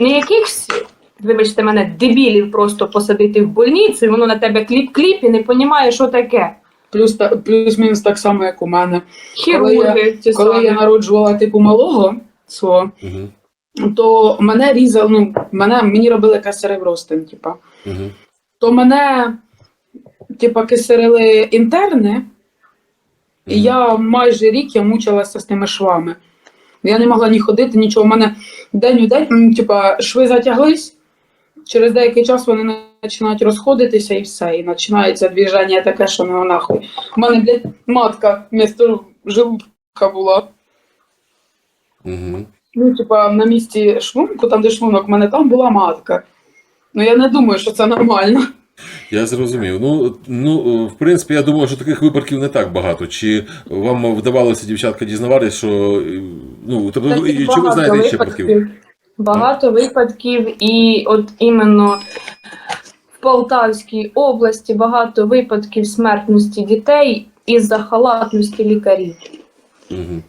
не якихось, вибачте мене, дебілів просто посадити в больницю, і воно на тебе кліп-кліп і не розуміє, що таке. Плюс та- плюс-мінус так само, як у мене. Хірурги, ті Коли самі. я народжувала типу малого свого, Угу. то мене різали, ну, мене, мені робили кесаревростин, типа. Угу. То мене, типа, кисарили інтерни, і я майже рік я мучилася з тими швами. Я не могла ні ходити, нічого. У мене день у день, типа, шви затяглись, через деякий час вони починають розходитися і все. І починається движення таке, що ну нахуй. У мене, блядь, матка вмісто желудка була. Угу. Ну, типа, на місці шлунку, там, де шлунок, в мене там була матка. Ну, я не думаю, що це нормально. Я зрозумів. Ну, ну, в принципі, я думаю, що таких випадків не так багато. Чи вам вдавалося, дівчатка, дізнаватися, що ну, тобто, Таких і чи ви знаєте ще випадків? Багато випадків, і от іменно в Полтавській області багато випадків смертності дітей із-за халатності лікарів. Угу.